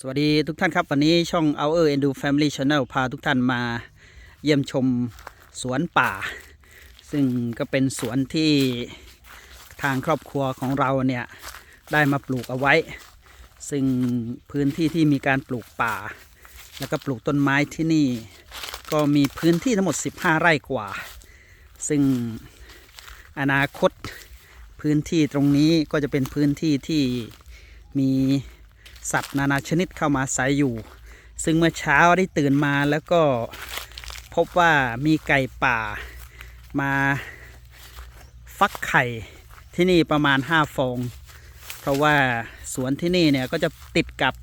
สวัสดีทุกท่านครับ วันนี้ช่อง Our Endu Family Channel พาทุกท่านมาเยี่ยมชมสวนป่า ซึ่งก็เป็นสวนที่ทางครอบครัวของเราเนี่ย ได้มาปลูกเอาไว้ ซึ่งพื้นที่ที่มีการปลูกป่า แล้วก็ปลูกต้นไม้ที่นี่ ก็มีพื้นที่ทั้งหมด 15 ไร่กว่า ซึ่งอนาคตพื้นที่ตรงนี้ก็จะเป็นพื้นที่ที่มี สัตว์นานาชนิดเข้ามาอาศัยอยู่ ซึ่งเมื่อเช้าได้ตื่นมาแล้วก็พบว่ามีไก่ป่ามาฟักไข่ที่นี่ประมาณ 5 ฟอง เพราะว่าสวนที่นี่เนี่ยก็จะติดกับ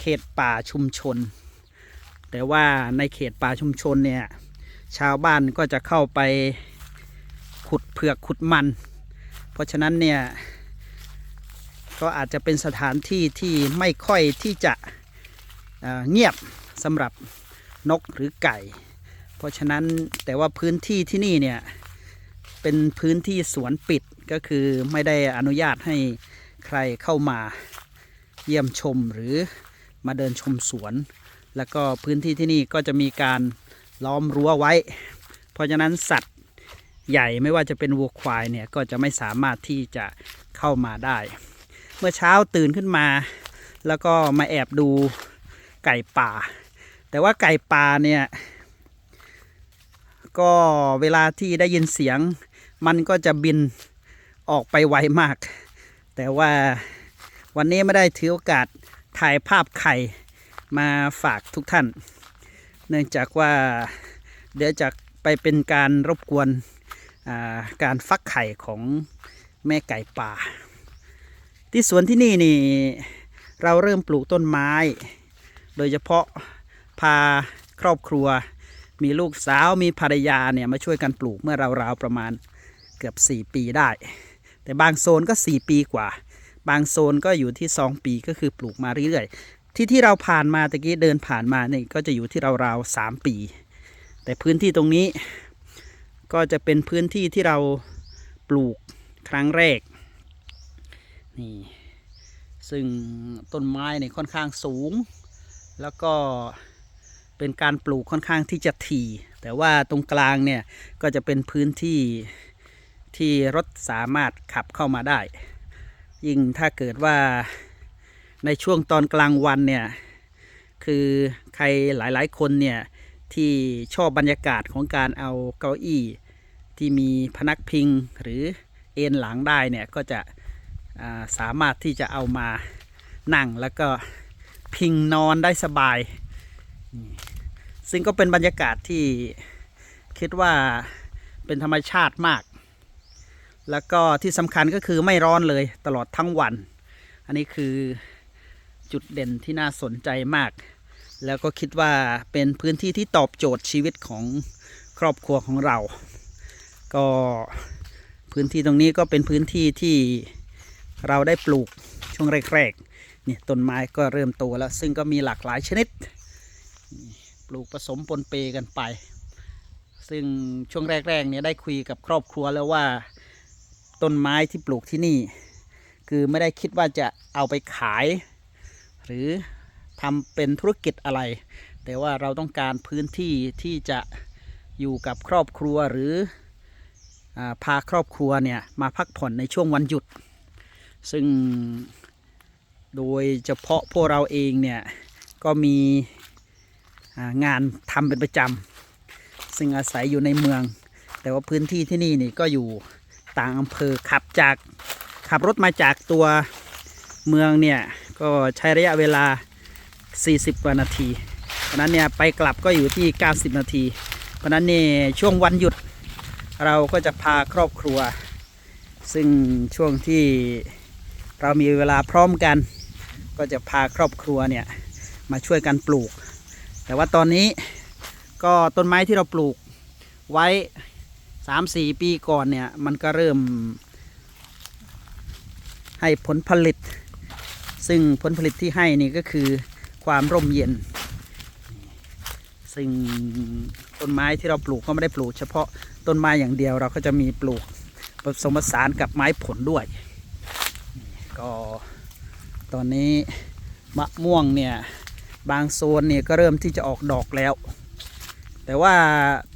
เขตป่าชุมชน แต่ว่าในเขตป่าชุมชนเนี่ยชาวบ้านก็จะเข้าไปขุดเผือกขุดมัน เพราะฉะนั้นเนี่ย ก็อาจจะเป็นสถานที่ที่ไม่ค่อยที่จะเเงียบสำหรับนกหรือไก่ เพราะฉะนั้นแต่ว่าพื้นที่ที่นี่เนี่ยเป็นพื้นที่สวนปิดก็คือไม่ได้อนุญาตให้ใครเข้ามาเยี่ยมชมหรือมาเดินชมสวน แล้วก็พื้นที่ที่นี่ก็จะมีการล้อมรั้วไว้ เพราะฉะนั้นสัตว์ใหญ่ไม่ว่าจะเป็นวัวควายเนี่ยก็จะไม่สามารถที่จะเข้ามาได้ เมื่อเช้าตื่นขึ้นมา แล้วก็มาแอบดูไก่ป่า แต่ว่าไก่ป่าเนี่ย ก็เวลาที่ได้ยินเสียง มันก็จะบินออกไปไวมาก แต่ว่าวันนี้ไม่ได้ถือโอกาสถ่ายภาพไข่มาฝากทุกท่าน เนื่องจากว่าเดี๋ยวจะไปเป็นการรบกวนาการฟักไข่ของแม่ไก่ป่า ที่สวนที่นี่นี่ เราเริ่มปลูกต้นไม้ โดยเฉพาะพาครอบครัว มีลูกสาวมีภรรยาเนี่ยมาช่วยกันปลูกเมื่อราวๆประมาณเกือบ 4 ปีได้ แต่บางโซนก็ 4 ปีกว่า บางโซนก็อยู่ที่ 2 ปีก็คือปลูกมาเรื่อยๆที่ที่เราผ่านมาตะกี้เดินผ่านมาเนี่ยก็จะอยู่ที่ราวๆ3ปี แต่พื้นที่ตรงนี้ก็จะเป็นพื้นที่ที่เราปลูกครั้งแรก นี่ ซึ่งต้นไม้เนี่ยค่อนข้างสูง แล้วก็เป็นการปลูกค่อนข้างที่จะถี่แต่ว่าตรงกลางเนี่ยก็จะเป็นพื้นที่ที่รถสามารถขับเข้ามาได้ ยิ่งถ้าเกิดว่าในช่วงตอนกลางวันเนี่ยคือใครหลายๆคนเนี่ยที่ชอบบรรยากาศของการเอาเก้าอี้ที่มีพนักพิงหรือเอนหลังได้เนี่ยก็จะ สามารถที่จะเอามานั่งแล้วก็พิงนอนได้สบาย ซึ่งก็เป็นบรรยากาศที่คิดว่าเป็นธรรมชาติมาก แล้วก็ที่สำคัญก็คือไม่ร้อนเลยตลอดทั้งวัน อันนี้คือจุดเด่นที่น่าสนใจมาก แล้วก็คิดว่าเป็นพื้นที่ที่ตอบโจทย์ชีวิตของครอบครัวของเรา ก็พื้นที่ตรงนี้ก็เป็นพื้นที่ที่ เราได้ปลูกช่วงแรกๆนี่ต้นไม้ก็เริ่มโตแล้ว ซึ่งก็มีหลากหลายชนิด ปลูกผสมปนเปกันไป ซึ่งช่วงแรกๆเนี่ยได้คุยกับครอบครัวแล้วว่าต้นไม้ที่ปลูกที่นี่ คือไม่ได้คิดว่าจะเอาไปขาย หรือทำเป็นธุรกิจอะไร แต่ว่าเราต้องการพื้นที่ที่จะอยู่กับครอบครัวหรืออาพาครอบครัวเนี่ยมาพักผ่อนในช่วงวันหยุด ซึ่งโดยเฉพาะพวกเราเองเนี่ย ก็มีงานทำเป็นประจำซึ่งอาศัยอยู่ในเมือง แต่ว่าพื้นที่ที่นี่นี่ก็อยู่ต่างอำเภอขับจากขับรถมาจากตัวเมืองเนี่ย ก็ใช้ระยะเวลา 40 กว่านาทีเพราะนั้นเนี่ยไปกลับก็อยู่ที่ 90 นาที เพราะนั้นเนี่ยช่วงวันหยุดเราก็จะพาครอบครัว ซึ่งช่วงที่ เรามีเวลาพร้อมกัน ก็จะพาครอบครัวเนี่ยมาช่วยกันปลูก แต่ว่าตอนนี้ก็ต้นไม้ที่เราปลูกไว้ 3-4 ปีก่อนเนี่ยมันก็เริ่มให้ผลผลิต ซึ่งผลผลิตที่ให้นี่ก็คือความร่มเย็น ซึ่งต้นไม้ที่เราปลูกก็ไม่ได้ปลูก เฉพาะต้นไม้อย่างเดียวเราก็จะมีปลูกผสมผสานกับไม้ผลด้วย ก็ตอนนี้มะม่วงเนี่ยบางโซนเนี่ยก็เริ่มที่จะออกดอกแล้ว แต่ว่า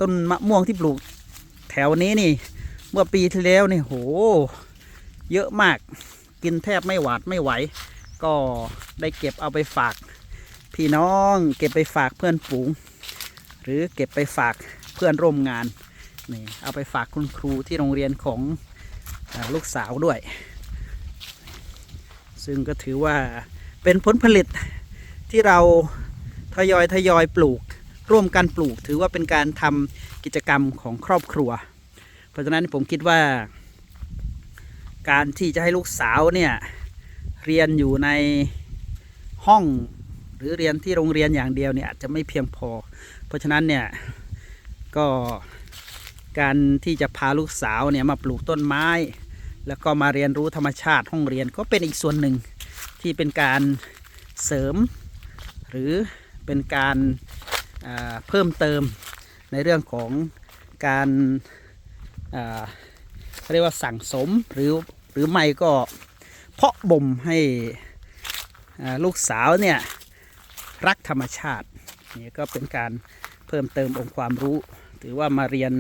ต้นมะม่วงที่ปลูกแถวนี้นี่ เมื่อปีที่แล้วนี่โห เยอะมากกินแทบไม่หวาดไม่ไหว ก็ได้เก็บเอาไปฝาก พี่น้องเก็บไปฝากเพื่อนฝูง หรือเก็บไปฝากเพื่อนร่วมงานนี่เอาไปฝากคุณครูที่โรงเรียนของลูกสาวด้วย ซึ่งก็ถือว่าเป็นผลผลิตที่เราทยอยทยอยปลูก ร่วมกันปลูก ถือว่าเป็นการทำกิจกรรมของครอบครัว เพราะฉะนั้นผมคิดว่า การที่จะให้ลูกสาวเนี่ยเรียนอยู่ในห้องหรือเรียนที่โรงเรียนอย่างเดียวเนี่ยอาจจะไม่เพียงพอ เพราะฉะนั้นเนี่ยก็การที่จะพาลูกสาวเนี่ยมาปลูกต้นไม้ แล้วก็มาเรียนรู้ธรรมชาติห้องเรียนก็เป็นอีกส่วนหนึ่งที่เป็นการเสริม หรือเป็นการาเพิ่มเติมในเรื่องของการาเรียกว่าสั่งสมหรือหรือไม่ก็เพาะบ่มให้ลูกสาวเนี่ยรักธรรมชาตินี่ก็เป็นการเพิ่มเติมองค์ความรู้ ถือว่ามาเรียน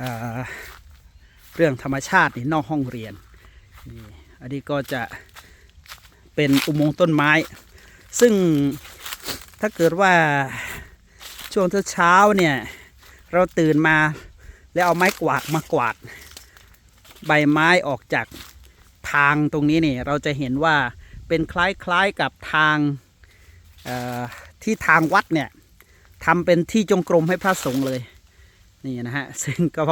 อา เรื่องธรรมชาตินี่นอกห้องเรียนนี่อันนี้ก็จะเป็นอุโมงค์ต้นไม้ ซึ่งถ้าเกิดว่าช่วงเช้าเนี่ยเราตื่นมาแล้วเอาไม้กวาดมากวาด ใบไม้ออกจากทางตรงนี้นี่เราจะเห็นว่าเป็นคล้ายๆกับทางที่ทางวัดเนี่ยทำเป็นที่จงกรมให้พระสงฆ์เลย นี่นะฮะ ซึ่งก็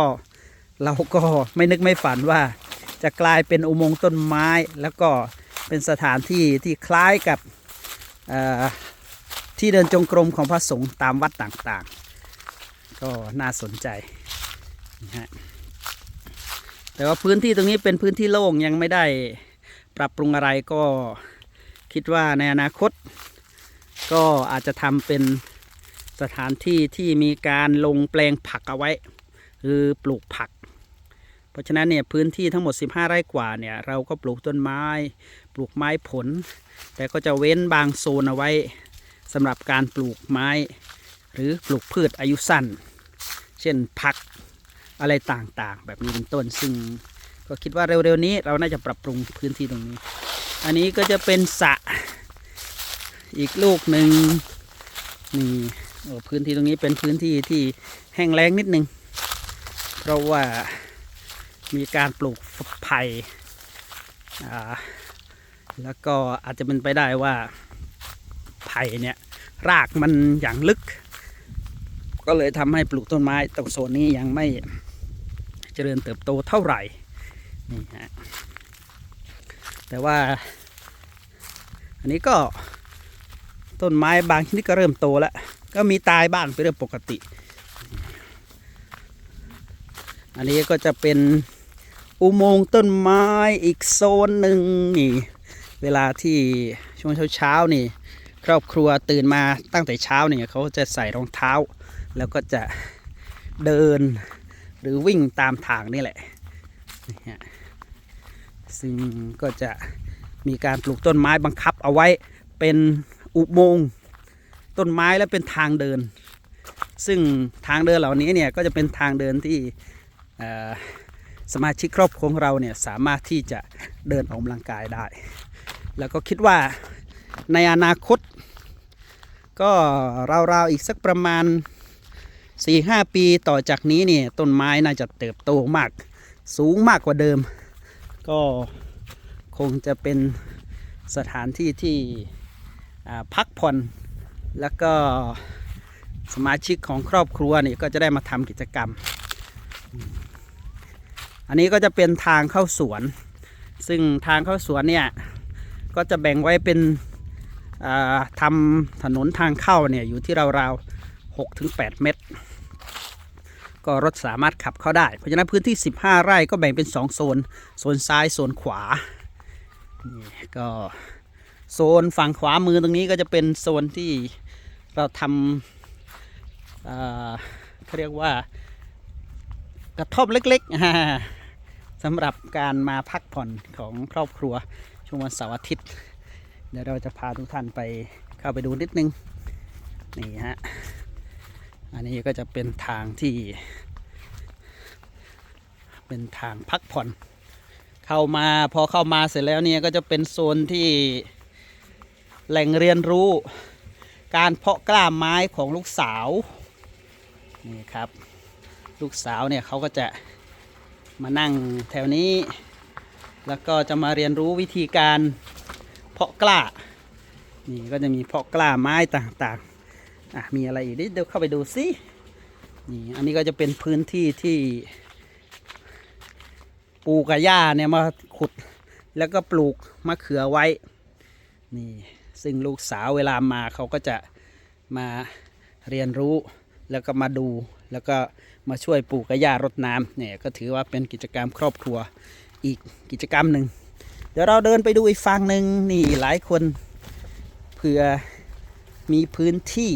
เราก็ไม่นึกไม่ฝันว่าจะกลายเป็นอุโมงค์ต้นไม้ แล้วก็เป็นสถานที่ที่คล้ายกับที่เดินจงกรมของพระสงฆ์ตามวัดต่างๆ ก็น่าสนใจนะฮะแต่ว่าพื้นที่ตรงนี้เป็นพื้นที่โล่งยังไม่ได้ปรับปรุงอะไรก็คิดว่าในอนาคต ก็อาจจะทำเป็นสถานที่ที่มีการลงแปลงผักเอาไว้คือปลูกผัก เพราะฉะนั้นเนี่ยพื้นที่ทั้งหมด 15 ไร่กว่าเนี่ยเราก็ปลูกต้นไม้ ปลูกไม้ผล แต่ก็จะเว้นบางโซนเอาไว้สำหรับการปลูกไม้ หรือปลูกพืชอายุสั้น เช่นผักอะไรต่างๆ แบบนี้เป็นต้นซึ่งก็คิดว่าเร็วๆนี้เราน่าจะปรับปรุงพื้นที่ตรงนี้ อันนี้ก็จะเป็นสระอีกลูกหนึ่งนี่พื้นที่ตรงนี้เป็นพื้นที่ที่แห้งแล้งนิดนึง เพราะว่า มีการปลูกไผ่แล้วก็อาจจะเป็นไปได้ว่าไผ่เนี่ยรากมันอย่างลึก ก็เลยทำให้ปลูกต้นไม้ตรงโซนนี้ยังไม่เจริญเติบโตเท่าไหร่นี่ฮะแต่ว่า อันนี้ก็ต้นไม้บางชนิดก็เริ่มโตแล้ว ก็มีตายบ้างเป็นเรื่องปกติ อันนี้ก็จะเป็นอุโมงค์ต้นไม้อีกโซนหนึ่งนี่เวลาที่ช่วงเช้าๆนี่ ครอบครัวตื่นมาตั้งแต่เช้าเนี่ยเขาจะใส่รองเท้า แล้วก็จะเดินหรือวิ่งตามทางนี่แหละซึ่งก็จะมีการปลูกต้นไม้บังคับเอาไว้เป็นอุโมงค์ต้นไม้และเป็นทางเดิน ซึ่งทางเดินเหล่านี้เนี่ยก็จะเป็นทางเดินที่ สมาชิกครอบครัวของเราเนี่ยสามารถที่จะเดินออกกำลังกายได้ แล้วก็คิดว่าในอนาคต ก็ราวๆอีกสักประมาณ 4-5 ปีต่อจากนี้เนี่ยต้นไม้น่าจะเติบโตมาก สูงมากกว่าเดิม ก็คงจะเป็นสถานที่ที่พักผ่อนแล้วก็สมาชิกของครอบครัวเนี่ยก็จะได้มาทำกิจกรรม อันนี้ก็จะเป็นทางเข้าสวน ซึ่งทางเข้าสวนเนี่ยก็จะแบ่งไว้เป็นอ่าทำถนนทางเข้าเนี่ยอยู่ที่ราวๆ6ถึง8เมตร ก็รถสามารถขับเข้าได้ เพราะฉะนั้นพื้นที่ 15 ไร่ก็แบ่งเป็น 2 โซน โซนซ้าย โซนขวา นี่ก็โซนฝั่งขวามือตรงนี้ก็จะเป็นโซนที่เราทำเขาเรียกว่า กระท่อมเล็กๆสำหรับการมาพักผ่อนของครอบครัวช่วงวันเสาร์อาทิตย์ เดี๋ยวเราจะพาทุกท่านไปเข้าไปดูนิดนึงนี่ฮะอันนี้ก็จะเป็นทางที่ เป็นทางพักผ่อน เข้ามาพอเข้ามาเสร็จแล้วเนี่ยก็จะเป็นโซนที่แหล่งเรียนรู้ การเพาะกล้าไม้ของลูกสาวนี่ครับ ลูกสาวเนี่ยเขาก็จะมานั่งแถวนี้ แล้วก็จะมาเรียนรู้วิธีการเพาะกล้า นี่ก็จะมีเพาะกล้าไม้ต่างๆอะมีอะไรอีกนิดเดี๋ยวเข้าไปดูสินี่อันนี้ก็จะเป็นพื้นที่ที่ปูกับหญ้าเนี่ยมาขุดแล้วก็ปลูกมะเขือไว้ นี่ซึ่งลูกสาวเวลามาเขาก็จะมาเรียนรู้แล้วก็มาดู แล้วก็มาช่วยปลูกกับหญ้ารดน้ำเนี่ยก็ถือว่าเป็นกิจกรรมครอบครัวอีกกิจกรรมหนึ่งเดี๋ยวเราเดินไปดูอีกฝั่งหนึ่งนี่หลายคนเผื่อมีพื้นที่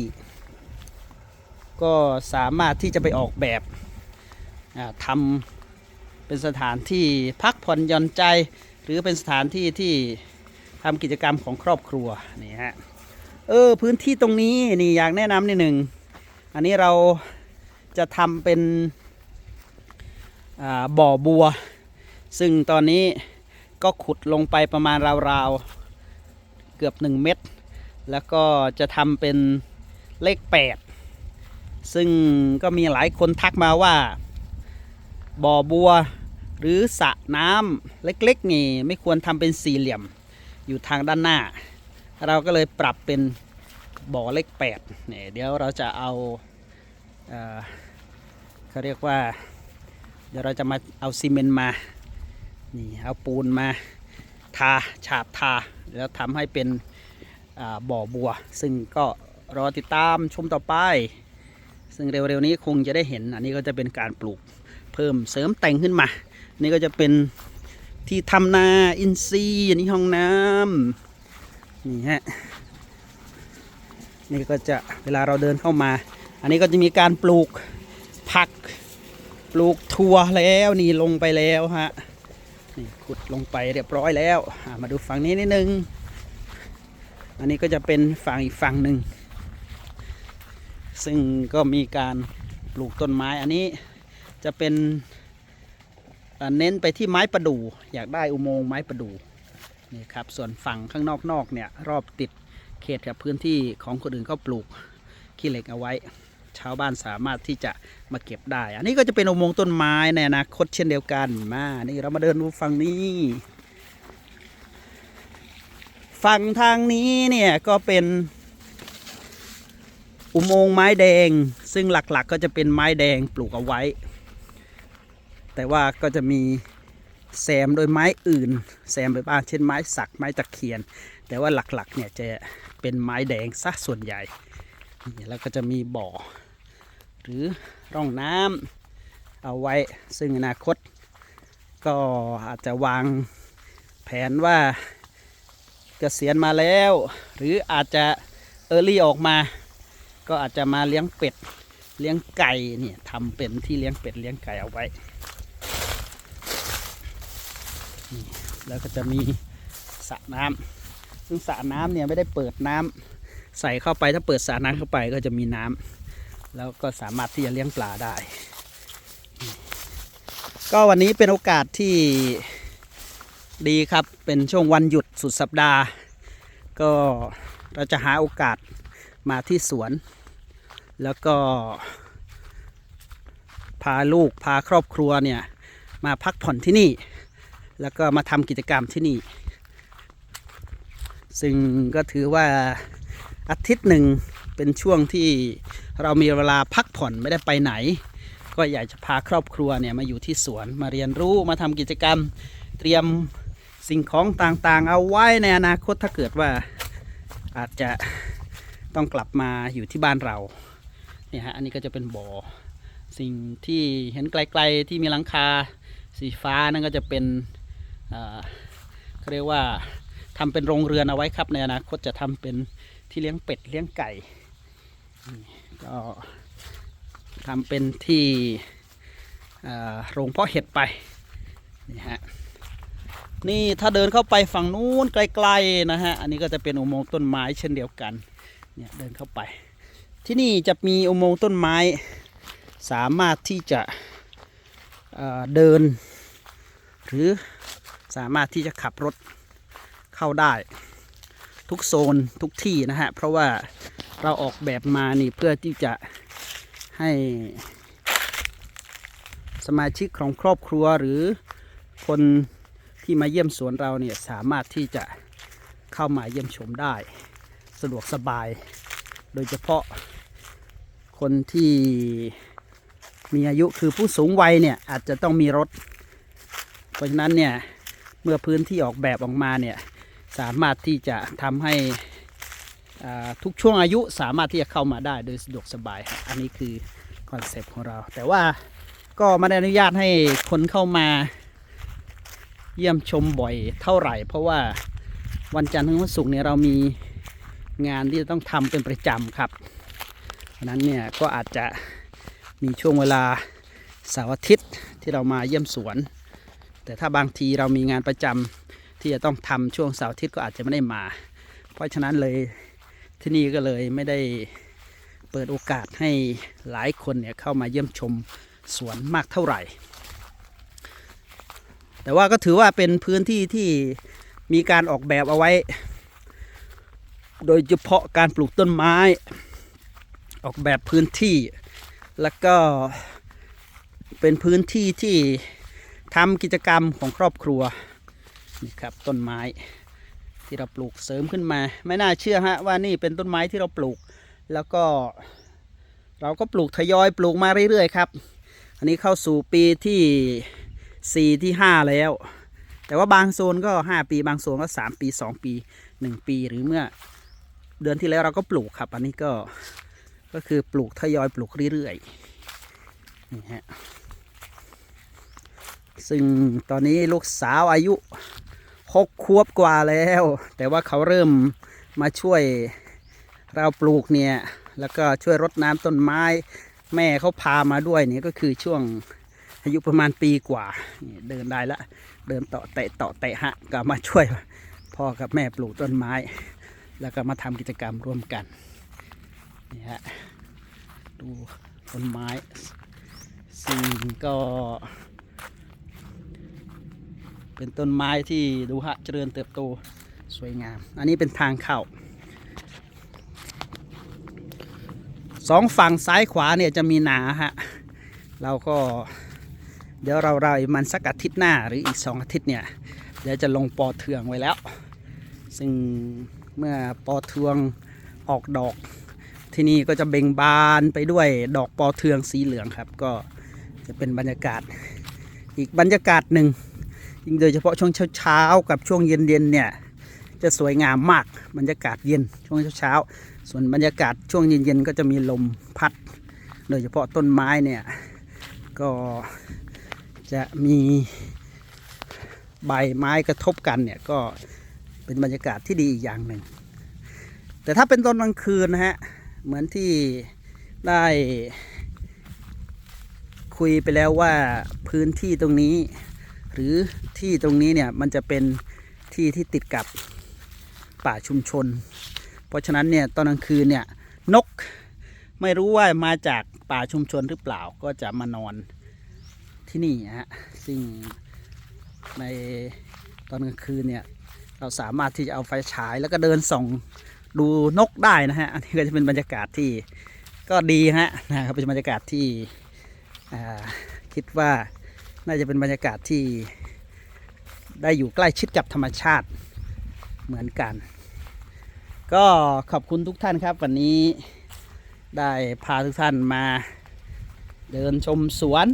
ก็สามารถที่จะไปออกแบบทำเป็นสถานที่พักผ่อนหย่อนใจ หรือเป็นสถานที่ที่ทำกิจกรรมของครอบครัวนี่ฮะเออพื้นที่ตรงนี้นี่อยากแนะนำนิดหนึ่งอันนี้เรา จะทำเป็นบ่อบัว ซึ่งตอนนี้ก็ขุดลงไปประมาณราวๆ เกือบ 1 เมตร แล้วก็จะทำเป็นเลข 8 ซึ่งก็มีหลายคนทักมาว่าบ่อบัวหรือสระน้ำเล็กๆนี่ไม่ควรทำเป็นสี่เหลี่ยมอยู่ทางด้านหน้า เราก็เลยปรับเป็นบ่อเลข8เนี่ยเดี๋ยวเราจะเอาเอ่อ เขาเรียกว่า เดี๋ยวเราจะมาเอาซีเมนต์มา นี่เอาปูนมา ทาฉาบทา แล้วทำให้เป็นบ่อบัว ซึ่งก็รอติดตามชมต่อไป ซึ่งเร็วๆนี้คงจะได้เห็น อันนี้ก็จะเป็นการปลูกเพิ่มเสริมแต่งขึ้นมา นี่ก็จะเป็นที่ทำนาอินทรีย์อันนี้ห้องน้ำนี่ฮะนี่ก็จะเวลาเราเดินเข้ามา อันนี้ก็จะมีการปลูก ผัก ปลูกถั่วแล้วนี่ลงไปแล้วฮะนี่ขุดลงไปเรียบร้อยแล้วมาดูฝั่งนี้นิดนึง อันนี้ก็จะเป็นฝั่งอีกฝั่งหนึ่ง ซึ่งก็มีการปลูกต้นไม้อันนี้จะเป็นเน้นไปที่ไม้ประดู่อยากได้อุโมงค์ไม้ประดู่นี่ครับส่วนฝั่งข้างนอกๆเนี่ยรอบติดเขตกับพื้นที่ของคนอื่นเขาปลูกขี้เหล็กเอาไว้ ชาวบ้านสามารถที่จะมาเก็บได้ อันนี้ก็จะเป็นอุโมงค์ต้นไม้ในอนาคตเช่นเดียวกันมานี่เรามาเดินดูฝั่งนี้ฝั่งทางนี้เนี่ยก็เป็นอุโมงค์ไม้แดง ซึ่งหลักๆก็จะเป็นไม้แดงปลูกเอาไว้ แต่ว่าก็จะมีแซมโดยไม้อื่น แซมไปบ้างเช่นไม้สักไม้ตะเคียน แต่ว่าหลักๆเนี่ยจะเป็นไม้แดงซะส่วนใหญ่ แล้วก็จะมีบ่อ หรือร่องน้ำเอาไว้ซึ่งอนาคต ก็อาจจะวางแผนว่าเกษียณมาแล้ว หรืออาจจะเออรี่ออกมา ก็อาจจะมาเลี้ยงเป็ดเลี้ยงไก่เนี่ยทำเป็นที่เลี้ยงเป็ดเลี้ยงไก่เอาไว้แล้วก็จะมีสระน้ำซึ่งสระน้ำเนี่ยไม่ได้เปิดน้ำใส่เข้าไปถ้าเปิดสระน้ำเข้าไปก็จะมีน้ำ แล้วก็สามารถที่จะเลี้ยงปลาได้ ก็วันนี้เป็นโอกาสที่ดีครับ เป็นช่วงวันหยุดสุดสัปดาห์ ก็เราจะหาโอกาสมาที่สวน แล้วก็ พาลูกพาครอบครัวเนี่ย มาพักผ่อนที่นี่ แล้วก็มาทำกิจกรรมที่นี่ ซึ่งก็ถือว่าอาทิตย์หนึ่ง เป็นช่วงที่เรามีเวลาพักผ่อนไม่ได้ไปไหน ก็อยากจะพาครอบครัวเนี่ยมาอยู่ที่สวนมาเรียนรู้มาทำกิจกรรม เตรียมสิ่งของต่างๆ เอาไว้ในอนาคตถ้าเกิดว่าอาจจะต้องกลับมาอยู่ที่บ้านเราเนี่ยฮะอันนี้ก็จะเป็นบ่อ สิ่งที่เห็นไกลๆที่มีหลังคาสีฟ้านั่นก็จะเป็นเขาเรียกว่าทำเป็นโรงเรือนเอาไว้ครับในอนาคตจะทำเป็นที่เลี้ยงเป็ดเลี้ยงไก่ ก็ทำเป็นที่โรงเพาะเห็ดไปนี่ฮะนี่ถ้าเดินเข้าไปฝั่งนู้นไกลๆนะฮะอันนี้ก็จะเป็นอุโมงค์ต้นไม้เช่นเดียวกันเนี่ยเดินเข้าไป ที่นี่จะมีอุโมงค์ต้นไม้ สามารถที่จะเเดิน หรือสามารถที่จะขับรถเข้าได้ ทุกโซนทุกที่นะฮะ เพราะว่าเราออกแบบมานี่เพื่อที่จะให้สมาชิกของครอบครัวหรือคนที่มาเยี่ยมสวนเราเนี่ยสามารถที่จะเข้ามาเยี่ยมชมได้ สะดวกสบาย โดยเฉพาะคนที่มีอายุคือผู้สูงวัยเนี่ยอาจจะต้องมีรถ เพราะฉะนั้นเนี่ยเมื่อพื้นที่ออกแบบออกมาเนี่ย สามารถที่จะทำให้ทุกช่วงอายุสามารถที่จะเข้ามาได้โดยสะดวกสบายครับอันนี้คือคอนเซปต์ของเรา แต่ว่าก็ไม่ได้อนุญาตให้คนเข้ามาเยี่ยมชมบ่อยเท่าไหร่ เพราะว่าวันจันทร์ถึงวันศุกร์เนี่ยเรามีงานที่จะต้องทำเป็นประจำครับเพราะฉะนั้นเนี่ยก็อาจจะมีช่วงเวลาเสาร์อาทิตย์ที่เรามาเยี่ยมสวน แต่ถ้าบางทีเรามีงานประจำ ที่จะต้องทำช่วงเสาร์อาทิตย์ก็อาจจะไม่ได้มา เพราะฉะนั้นเลยที่นี่ก็เลยไม่ได้เปิดโอกาสให้หลายคนเนี่ยเข้ามาเยี่ยมชมสวนมากเท่าไหร่ แต่ว่าก็ถือว่าเป็นพื้นที่ที่มีการออกแบบเอาไว้ โดยเฉพาะการปลูกต้นไม้ ออกแบบพื้นที่ แล้วก็เป็นพื้นที่ที่ทำกิจกรรมของครอบครัว นี่ครับต้นไม้ที่เราปลูกเสริมขึ้นมา ไม่น่าเชื่อฮะว่านี่เป็นต้นไม้ที่เราปลูก แล้วก็ เราก็ปลูกทยอยปลูกมาเรื่อยๆครับ อันนี้เข้าสู่ปีที่ 4 ที่ 5 แล้ว แต่ว่าบางโซนก็ 5 ปีบางโซนก็ 3 ปี 2 ปี 1 ปีหรือเมื่อเดือนที่แล้วเราก็ปลูกครับ อันนี้ก็ก็คือปลูกทยอยปลูกเรื่อยๆนี่ฮะซึ่งตอนนี้ลูกสาวอายุ หกควบกว่าแล้ว แต่ว่าเขาเริ่มมาช่วยเราปลูกเนี่ย แล้วก็ช่วยรดน้ำต้นไม้ แม่เขาพามาด้วยเนี่ยก็คือช่วงอายุประมาณปีกว่า เดินได้ละ เดินต่อเตะต่อเตะฮะก็มาช่วยพ่อกับแม่ปลูกต้นไม้ แล้วก็มาทำกิจกรรมร่วมกันนี่ฮะดูต้นไม้ซึ่งก็ เป็นต้นไม้ที่ดูฮะเจริญเติบโตสวยงาม อันนี้เป็นทางเข้าสองฝั่งซ้ายขวาเนี่ยจะมีหนาฮะ เราก็เดี๋ยวเราเราอีกมันสักอาทิตย์หน้าหรืออีกสองอาทิตย์เนี่ย เดี๋ยวจะลงปอเทืองไว้แล้ว ซึ่งเมื่อปอเทืองออกดอก ที่นี่ก็จะเบ่งบานไปด้วยดอกปอเทืองสีเหลืองครับ ก็จะเป็นบรรยากาศอีกบรรยากาศหนึ่ง ยิ่งโดยเฉพาะช่วงเช้าๆกับช่วงเย็นๆเนี่ยจะสวยงามมากบรรยากาศเย็นช่วงเช้าๆส่วนบรรยากาศช่วงเย็นๆก็จะมีลมพัด โดยเฉพาะต้นไม้เนี่ยก็จะมีใบไม้กระทบกันเนี่ยก็เป็นบรรยากาศที่ดีอีกอย่างหนึ่ง แต่ถ้าเป็นตอนกลางคืนนะฮะเหมือนที่ได้คุยไปแล้วว่าพื้นที่ตรงนี้ หรือที่ตรงนี้เนี่ยมันจะเป็นที่ที่ติดกับป่าชุมชน เพราะฉะนั้นเนี่ยตอนกลางคืนเนี่ยนกไม่รู้ว่ามาจากป่าชุมชนหรือเปล่าก็จะมานอนที่นี่ฮะซึ่งในตอนกลางคืนเนี่ยเราสามารถที่จะเอาไฟฉายแล้วก็เดินส่องดูนกได้นะฮะอันนี้ก็จะเป็นบรรยากาศที่ก็ดีฮะนะครับเป็นบรรยากาศที่คิดว่า น่าจะเป็นบรรยากาศที่ได้อยู่ใกล้ชิดกับธรรมชาติเหมือนกัน ก็ขอบคุณทุกท่านครับ วันนี้ได้พาทุกท่านมาเดินชมสวน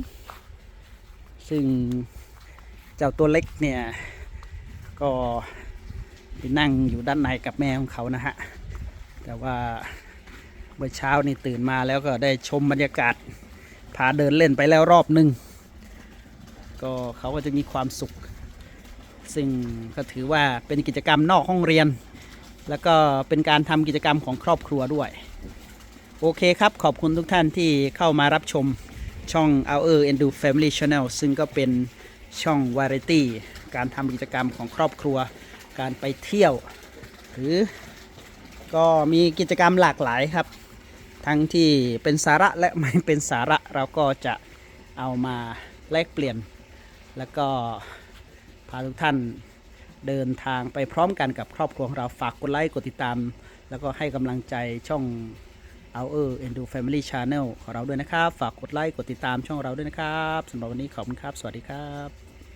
ซึ่งเจ้าตัวเล็กเนี่ย ก็ไปนั่งอยู่ด้านในกับแม่ของเขานะฮะ แต่ว่าเมื่อเช้านี่ตื่นมาแล้วก็ได้ชมบรรยากาศ พาเดินเล่นไปแล้วรอบหนึ่ง ก็เขาก็จะมีความสุข ซึ่งก็ถือว่าเป็นกิจกรรมนอกห้องเรียน แล้วก็เป็นการทำกิจกรรมของครอบครัวด้วย โอเคครับ ขอบคุณทุกท่านที่เข้ามารับชมช่อง Our Endu Family Channel ซึ่งก็เป็นช่อง Variety การทำกิจกรรมของครอบครัว การไปเที่ยว หรือก็มีกิจกรรมหลากหลายครับ ทั้งที่เป็นสาระและไม่เป็นสาระเราก็จะเอามาแลกเปลี่ยน แล้วก็พาทุกท่านเดินทางไปพร้อมกันกับครอบครัวของเราฝากกดไลค์กดติดตาม แล้วก็ให้กำลังใจช่อง Our Endo Family Channel ของเราด้วยนะครับ ฝากกดไลค์กดติดตามช่องเราด้วยนะครับสำหรับวันนี้ขอบคุณครับ สวัสดีครับ